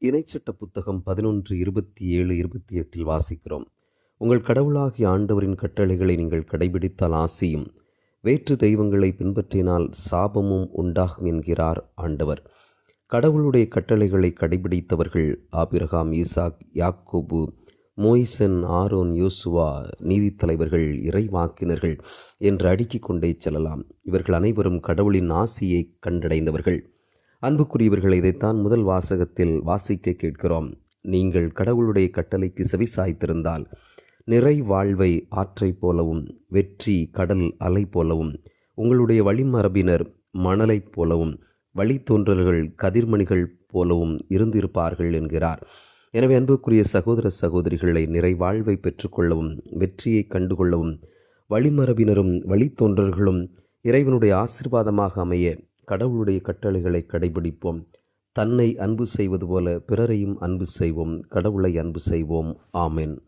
இணைச்சட்ட புத்தகம் பதினொன்று இருபத்தி ஏழு இருபத்தி எட்டில் வாசிக்கிறோம். உங்கள் கடவுளாகிய ஆண்டவரின் கட்டளைகளை நீங்கள் கடைபிடித்தால் ஆசியும். வேற்று தெய்வங்களை பின்பற்றினால் சாபமும் உண்டாகும் என்கிறார் ஆண்டவர். கடவுளுடைய கட்டளைகளை கடைபிடித்தவர்கள் ஆபிரகாம் ஈசாக் யாக்கோபு மோய்சன் ஆரோன் யோசுவா நீதித்தலைவர்கள் இறைவாக்கினர்கள் என்று அடுக்கிக் கொண்டே செல்லலாம். இவர்கள் அனைவரும் கடவுளின் ஆசியை கண்டடைந்தவர்கள். அன்புக்குரியவர்கள் இதைத்தான் முதல் வாசகத்தில் வாசிக்க கேட்கிறோம். நீங்கள் கடவுளுடைய கட்டளைக்கு செவிசாய்த்திருந்தால் நிறை வாழ்வை ஆற்றைப் போலவும் வெற்றி கடல் அலை போலவும் உங்களுடைய வழிமரபினர் மணலைப் போலவும் வழித்தோன்றல்கள் கதிர்மணிகள் போலவும் இருந்திருப்பார்கள் என்கிறார். எனவே அன்புக்குரிய சகோதர சகோதரிகளை நிறைவாழ்வை பெற்றுக்கொள்ளவும் வெற்றியை கண்டுகொள்ளவும் வழிமரபினரும் வழித்தோன்றல்களும் இறைவனுடைய ஆசிர்வாதமாக அமைய கடவுளுடைய கட்டளைகளை கடைபிடிப்போம். தன்னை அன்பு செய்வது போல பிறரையும் அன்பு செய்வோம். கடவுளை அன்பு செய்வோம். ஆமென்.